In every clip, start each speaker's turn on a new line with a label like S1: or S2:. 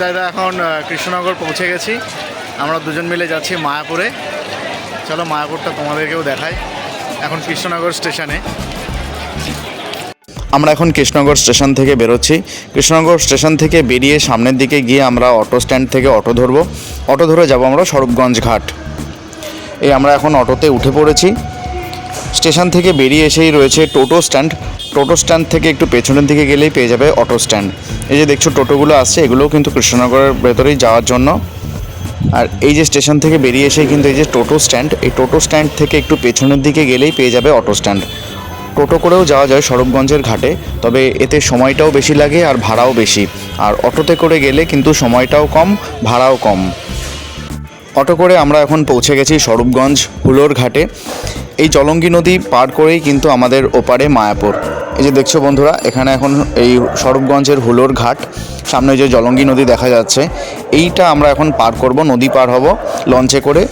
S1: নিতাইদা এখন কৃষ্ণনগর পৌঁছে গেছি। আমরা দুজন মিলে যাচ্ছি মায়াপুরে। চলো মায়াপুরটা তোমাদেরকেও দেখাই। এখন কৃষ্ণনগর স্টেশনে। আমরা এখন কৃষ্ণনগর স্টেশন থেকে বেরোচ্ছি। কৃষ্ণনগর স্টেশন থেকে বেরিয়ে সামনের দিকে গিয়ে আমরা অটো স্ট্যান্ড থেকে অটো ধরবো। অটো ধরে যাব আমরা স্বরূপগঞ্জ ঘাট। এই আমরা এখন অটোতে উঠে পড়েছি। স্টেশন থেকে বেরিয়ে এসেই রয়েছে টোটো স্ট্যান্ড। টোটো স্ট্যান্ড থেকে একটু পেছনের দিকে গেলেই পেয়ে যাবে অটো স্ট্যান্ড। এই যে দেখছ টোটোগুলো আসছে, এগুলোও কিন্তু কৃষ্ণনগরের ভেতরেই যাওয়ার জন্য। আর এই যে স্টেশন থেকে বেরিয়ে এসে কিন্তু এই যে টোটো স্ট্যান্ড, এই টোটো স্ট্যান্ড থেকে একটু পেছনের দিকে গেলেই পেয়ে যাবে অটো স্ট্যান্ড। টোটো করেও যাওয়া যায় সরবগঞ্জের ঘাটে, তবে এতে সময়টাও বেশি লাগে আর ভাড়াও বেশি। আর অটোতে করে গেলে কিন্তু সময়টাও কম, ভাড়াও কম। অটো করে আমরা এখন পৌঁছে গেছি স্বরূপগঞ্জ হুলোর ঘাটে। এই জলঙ্গি নদী পার করেই কিন্তু আমাদের ওপারে মায়াপুর। এই যে দেখছ বন্ধুরা, এখানে এখন এই স্বরূপগঞ্জের হুলোর ঘাট। সামনে যে জলঙ্গি নদী দেখা যাচ্ছে, এইটা আমরা এখন পার করব, নদী পার হব লঞ্চে করে।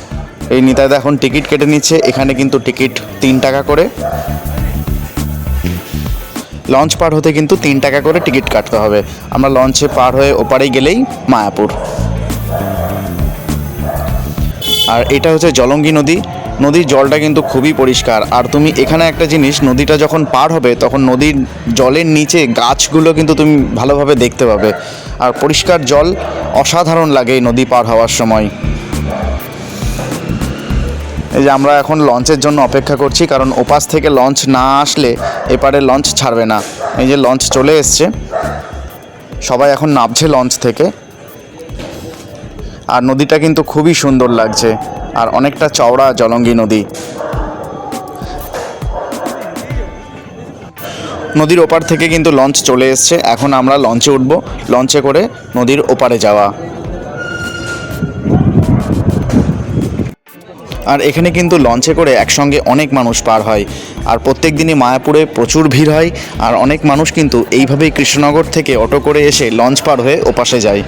S1: এই নিতাইদা এখন টিকিট কেটে নিচ্ছে, এখানে কিন্তু টিকিট তিন টাকা করে। লঞ্চ পার হতে কিন্তু তিন টাকা করে টিকিট কাটতে হবে। আমরা লঞ্চে পার হয়ে ওপারে গেলেই মায়াপুর। আর এটা হচ্ছে জলঙ্গি নদী। নদীর জলটা কিন্তু খুবই পরিষ্কার। আর তুমি এখানে একটা জিনিস, নদীটা যখন পার হবে, তখন নদীর জলের নিচে গাছগুলো কিন্তু তুমি ভালোভাবে দেখতে পাবে। আর পরিষ্কার জল অসাধারণ লাগে এই নদী পার হওয়ার সময়। এই যে আমরা এখন লঞ্চের জন্য অপেক্ষা করছি, কারণ ওপাশ থেকে লঞ্চ না আসলে এপারে লঞ্চ ছাড়বে না। এই যে লঞ্চ চলে এসছে। সবাই এখন নামছে লঞ্চ থেকে। আর নদীটা কিন্তু খুবই সুন্দর লাগছে, আর অনেকটা চওড়া জলঙ্গি নদী। নদীর ওপার থেকে কিন্তু লঞ্চ চলে এসছে, এখন আমরা লঞ্চে উঠব, লঞ্চে করে নদীর ওপারে যাওয়া। আর এখানে কিন্তু লঞ্চে করে একসঙ্গে অনেক মানুষ পার হয়, আর প্রত্যেক দিনই মায়াপুরে প্রচুর ভিড় হয়, আর অনেক মানুষ কিন্তু এইভাবেই কৃষ্ণনগর থেকে অটো করে এসে লঞ্চ পার হয়ে ওপাশে যায়।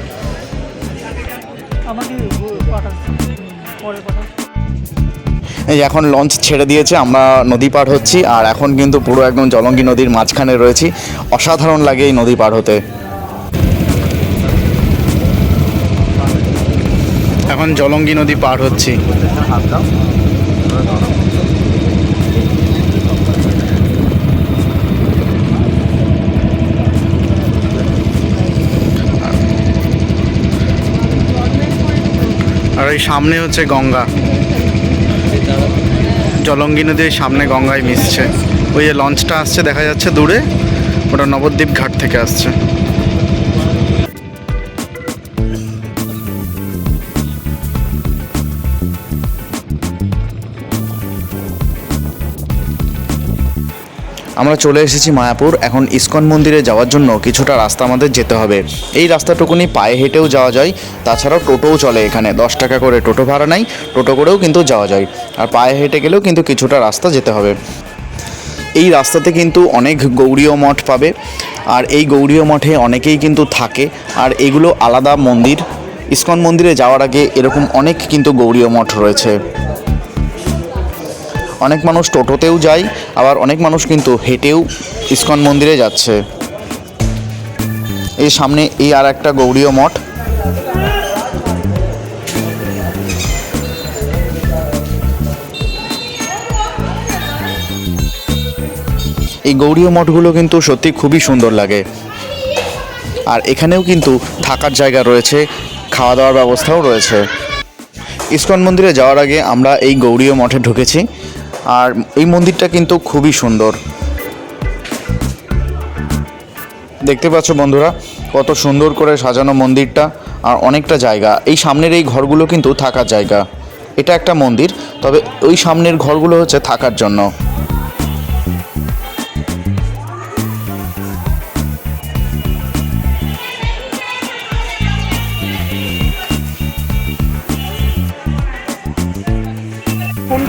S1: এই এখন লঞ্চ ছেড়ে দিয়েছে, আমরা নদী পার হচ্ছি, আর এখন কিন্তু পুরো একদম জলঙ্গি নদীর মাঝখানে রয়েছি। অসাধারণ লাগে এই নদী পার হতে। এখন জলঙ্গি নদী পার হচ্ছি। ওই সামনে হচ্ছে গঙ্গা। জলঙ্গি নদীর সামনে গঙ্গায় মিশছে। ওই যে লঞ্চটা আসছে, দেখা যাচ্ছে দূরে। ওটা নবদ্বীপ ঘাট থেকে আসছে। আমরা চলে এসেছি মায়াপুর। এখন ইস্কন মন্দিরে যাওয়ার জন্য কিছুটা রাস্তা আমাদের যেতে হবে। এই রাস্তাটুকুনি পায়ে হেঁটেও যাওয়া যায়, তাছাড়াও টোটোও চলে এখানে। দশ টাকা করে টোটো ভাড়া নাই টোটো করেও কিন্তু যাওয়া যায়। আর পায়ে হেঁটে গেলেও কিন্তু কিছুটা রাস্তা যেতে হবে। এই রাস্তাতে কিন্তু অনেক গৌরীয় মঠ পাবে, আর এই গৌরীয় মঠে অনেকেই কিন্তু থাকে। আর এগুলো আলাদা মন্দির। ইস্কন মন্দিরে যাওয়ার আগে এরকম অনেক কিন্তু গৌরীয় মঠ রয়েছে। অনেক মানুষ টোটোতেও যায়, আবার অনেক মানুষ কিন্তু হেঁটেও ইস্কন মন্দিরে যাচ্ছে। এই সামনে এই আর একটা গৌরীয় মঠ। এই গৌরীয় মঠগুলো কিন্তু সত্যি খুবই সুন্দর লাগে। আর এখানেও কিন্তু থাকার জায়গা রয়েছে খাওয়া দাওয়ার ব্যবস্থাও রয়েছে। ইস্কন মন্দিরে যাওয়ার আগে আমরা এই গৌরীয় মঠে ঢুকেছি। আর এই মন্দিরটা কিন্তু খুবই সুন্দর। দেখতে পাচ্ছ বন্ধুরা, কত সুন্দর করে সাজানো মন্দিরটা আর অনেকটা জায়গা। এই সামনের এই ঘরগুলো কিন্তু থাকার জায়গা। এটা একটা মন্দির, তবে ওই সামনের ঘরগুলো হচ্ছে থাকার জন্য।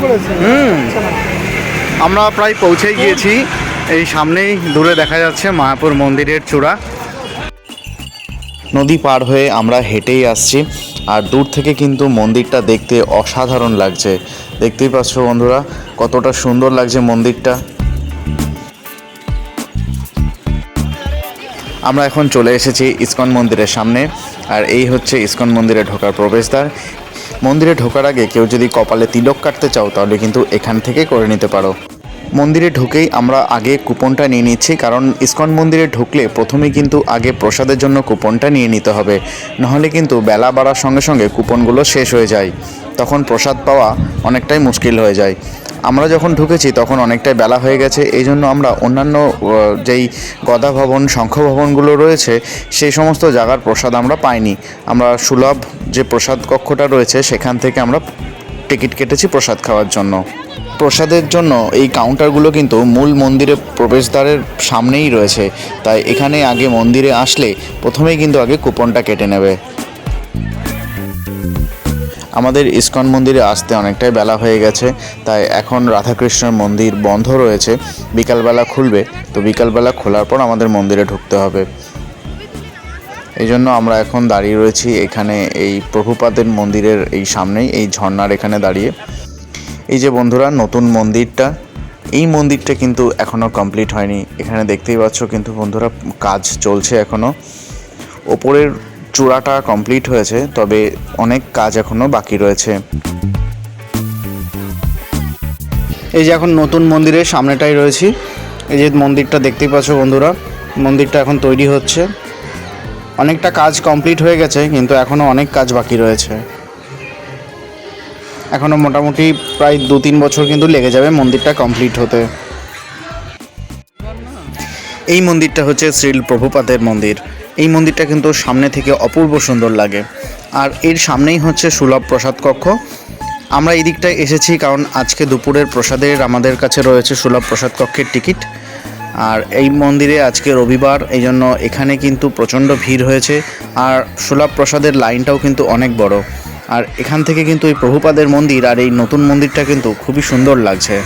S2: করেছে।
S1: আমরা প্রায় পৌঁছে গিয়েছি। এই সামনেই দূরে দেখা যাচ্ছে মায়াপুর মন্দিরের চূড়া। নদী পার হয়ে আমরা হেঁটেই আসছি। আর দূর থেকে কিন্তু মন্দিরটা দেখতে অসাধারণ লাগছে। দেখতেই পাচ্ছ বন্ধুরা কতটা সুন্দর লাগছে মন্দিরটা। আমরা এখন চলে এসেছি ইসকন মন্দিরের সামনে। আর এই হচ্ছে ইসকন মন্দিরে ঢোকার প্রবেশদ্বার। মন্দিরে ঢোকার আগে কেউ যদি কপালে তিলক কাটতে চাও, তাহলে কিন্তু এখান থেকে করে নিতে পারো। মন্দিরে ঢুকেই আমরা আগে কুপনটা নিয়ে নিচ্ছি, কারণ ইস্কন মন্দিরে ঢুকলে প্রথমেই কিন্তু আগে প্রসাদের জন্য কুপনটা নিয়ে নিতে হবে। নাহলে কিন্তু বেলা বাড়ার সঙ্গে সঙ্গে কুপনগুলো শেষ হয়ে যায়। তখন প্রসাদ পাওয়া অনেকটাই মুশকিল হয়ে যায়। আমরা যখন ঢুকেছি, তখন অনেকটাই বেলা হয়ে গেছে। এই জন্য আমরা অন্যান্য যেই গদা ভবন, শঙ্খ ভবনগুলো রয়েছে, সেই সমস্ত জায়গার প্রসাদ আমরা পাইনি। আমরা সুলভ যে প্রসাদ কক্ষটা রয়েছে, সেখান থেকে আমরা টিকিট কেটেছি প্রসাদ খাওয়ার জন্য। প্রসাদের জন্য এই কাউন্টারগুলো কিন্তু মূল মন্দিরের প্রবেশদ্বারের সামনেই রয়েছে। তাই এখানে আগে মন্দিরে আসলে প্রথমেই কিন্তু আগে কুপনটা কেটে নেবে। আমাদের ইস্কন মন্দিরে আসতে অনেকটাই বেলা হয়ে গেছে, তাই এখন রাধাকৃষ্ণের মন্দির বন্ধ রয়েছে। বিকালবেলা খুলবে, তো বিকালবেলা খোলার পর আমাদের মন্দিরে ঢুকতে হবে। এই জন্য আমরা এখন দাঁড়িয়ে রয়েছি এখানে এই প্রভুপাদের মন্দিরের এই সামনেই, এই ঝর্ণার এখানে দাঁড়িয়ে। এই যে বন্ধুরা, নতুন মন্দিরটা, এই মন্দিরটা কিন্তু এখনও কমপ্লিট হয়নি। এখানে দেখতেই পাচ্ছ কিন্তু বন্ধুরা, কাজ চলছে এখনও ওপরের চূড়াটা কমপ্লিট হয়েছে, তবে অনেক কাজ এখনও বাকি রয়েছে। এই যে এখন নতুন মন্দিরের সামনেটাই রয়েছি। এই যে মন্দিরটা দেখতেই পাচ্ছ বন্ধুরা, মন্দিরটা এখন তৈরি হচ্ছে। অনেকটা কাজ কমপ্লিট হয়ে গেছে, কিন্তু এখনও অনেক কাজ বাকি রয়েছে। এখনও মোটামুটি প্রায় দু তিন বছর কিন্তু লেগে যাবে মন্দিরটা কমপ্লিট হতে। এই মন্দিরটা হচ্ছে শ্রীল প্রভুপাদের মন্দির। এই মন্দিরটা কিন্তু সামনে থেকে অপূর্ব সুন্দর লাগে। আর এর সামনেই হচ্ছে সুলভ প্রসাদ কক্ষ। আমরা এই দিকটায় এসেছি কারণ আজকে দুপুরের প্রসাদের আমাদের কাছে রয়েছে সুলভ প্রসাদ কক্ষের টিকিট। আর এই মন্দিরে আজকে রবিবার এই জন্য এখানে কিন্তু প্রচণ্ড ভিড় হয়েছে। আর সুলভ প্রসাদের লাইনটাও কিন্তু অনেক বড়। আর এখান থেকে কিন্তু এই প্রভুপাদের মন্দির আর এই নতুন মন্দিরটা কিন্তু খুবই সুন্দর লাগছে।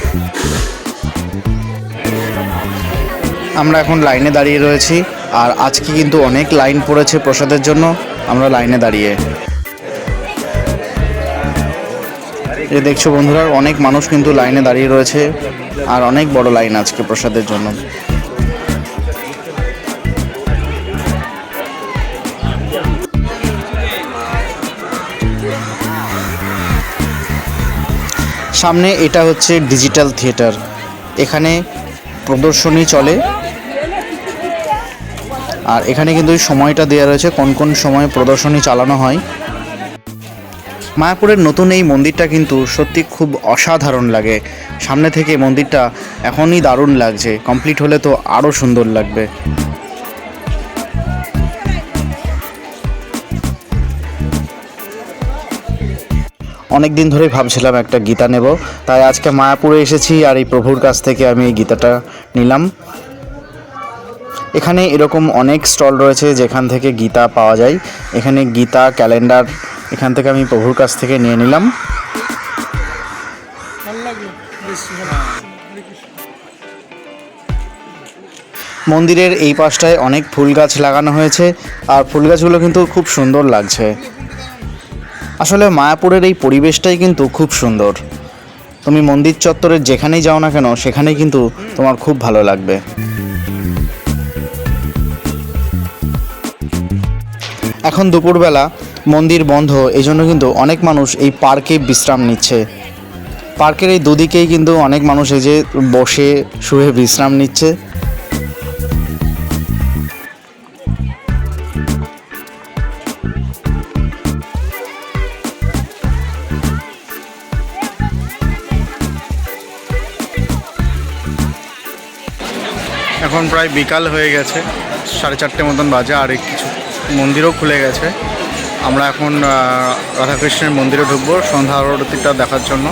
S1: আমরা এখন লাইনে দাঁড়িয়ে রয়েছি। আর আজকে কিন্তু অনেক লাইন পড়েছে প্রসাদের জন্য। আমরা লাইনে দাঁড়িয়ে। দেখছ বন্ধুরা, অনেক মানুষ কিন্তু লাইনে দাঁড়িয়ে রয়েছে। আর অনেক বড় লাইন আজকে প্রসাদের জন্য। সামনে এটা হচ্ছে ডিজিটাল থিয়েটার। এখানে প্রদর্শনী চলে। আর এখানে কিন্তু সময়টা দেওয়া রয়েছে, কোন কোন সময় প্রদর্শনী চালানো হয়। মায়াপুরের নতুন এই মন্দিরটা কিন্তু সত্যি খুব অসাধারণ লাগে। সামনে থেকে মন্দিরটা এখনই দারুণ লাগছে। কমপ্লিট হলে তো আরও সুন্দর লাগবে। অনেক দিন ধরেই ভাবছিলাম একটা গীতা নেব। তাই আজকে মায়াপুরে এসেছি আর এই প্রভুর কাছ থেকে আমি এই গীতাটা নিলাম। এখানে এরকম অনেক স্টল রয়েছে যেখান থেকে গীতা পাওয়া যায়। এখানে গীতা, ক্যালেন্ডার এখান থেকে আমি প্রভুর কাছ থেকে নিয়ে নিলাম। মন্দিরের এই পাশটায় অনেক ফুল গাছ লাগানো হয়েছে, আর ফুল গাছগুলো কিন্তু খুব সুন্দর লাগছে। আসলে মায়াপুরের এই পরিবেশটাই কিন্তু খুব সুন্দর। তুমি মন্দির চত্বরের যেখানেই যাও না কেন, সেখানেই কিন্তু তোমার খুব ভালো লাগবে। এখন দুপুরবেলা মন্দির বন্ধ এই জন্য কিন্তু অনেক মানুষ এই পার্কে বিশ্রাম নিচ্ছে। পার্কের এই দুদিকেই কিন্তু অনেক মানুষ এই যে বসে, শুয়ে বিশ্রাম নিচ্ছে। এখন প্রায় বিকাল হয়ে গেছে, সাড়ে চারটে মতন বাজে, আর কিছু মন্দিরও খুলে গেছে। আমরা এখন রাধাকৃষ্ণের মন্দিরে ঢুকবো সন্ধ্যা আরতিটা দেখার জন্য।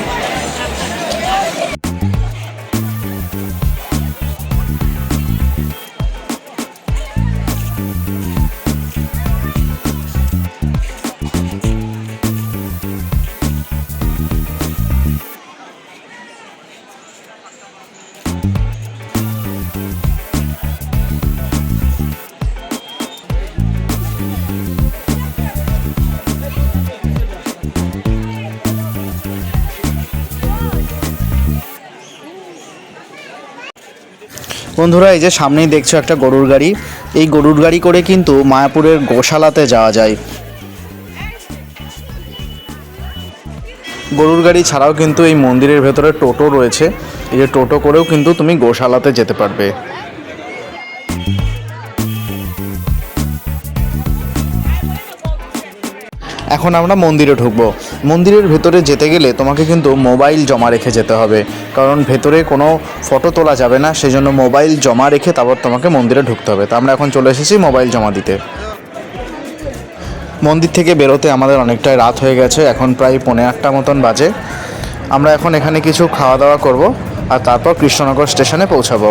S1: বন্ধুরা, এই যে সামনেই দেখছ একটা গরুর গাড়ি। এই গরুর গাড়ি করে কিন্তু মায়াপুরের গোশালাতে যাওয়া যায়। গরুর গাড়ি ছাড়াও কিন্তু এই মন্দিরের ভেতরে টোটো রয়েছে। এই যে টোটো করেও কিন্তু তুমি গোশালাতে যেতে পারবে। এখন আমরা মন্দিরে ঢুকবো। মন্দিরের ভেতরে যেতে গেলে তোমাকে কিন্তু মোবাইল জমা রেখে যেতে হবে। কারণ ভেতরে কোনো ফটো তোলা যাবে না সেই জন্য মোবাইল জমা রেখে তারপর তোমাকে মন্দিরে ঢুকতে হবে। তা আমরা এখন চলে এসেছি মোবাইল জমা দিতে। মন্দির থেকে বেরোতে আমাদের অনেকটাই রাত হয়ে গেছে, এখন প্রায় পৌনে আটটা মতন বাজে। আমরা এখন এখানে কিছু খাওয়া দাওয়া করব আর তারপর কৃষ্ণনগর স্টেশনে পৌঁছাবো।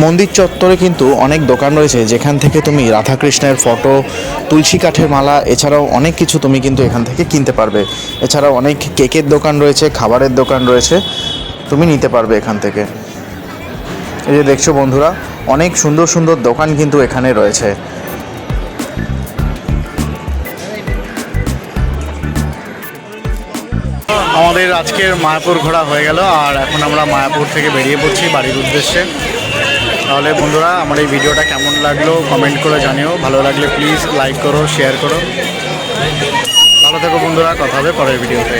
S1: মন্দির চত্বরে কিন্তু অনেক দোকান রয়েছে, যেখান থেকে তুমি রাধাকৃষ্ণের ফটো, তুলসী কাঠের মালা, এছাড়াও অনেক কিছু তুমি কিন্তু এখান থেকে কিনতে পারবে। এছাড়াও অনেক কেকের দোকান রয়েছে, খাবারের দোকান রয়েছে, তুমি নিতে পারবে এখান থেকে। এই যে দেখছ বন্ধুরা, অনেক সুন্দর সুন্দর দোকান কিন্তু এখানে রয়েছে। আমাদের আজকের মায়াপুর ঘোরা হয়ে গেল, আর এখন আমরা মায়াপুর থেকে বেরিয়ে পড়ছি বাড়ির উদ্দেশ্যে। তাহলে বন্ধুরা, আমার এই ভিডিওটা কেমন লাগল কমেন্ট করে জানিও। ভালো লাগলে প্লিজ লাইক করো শেয়ার করো। ভালো থেকো বন্ধুরা, কথা হবে পরের ভিডিওতে।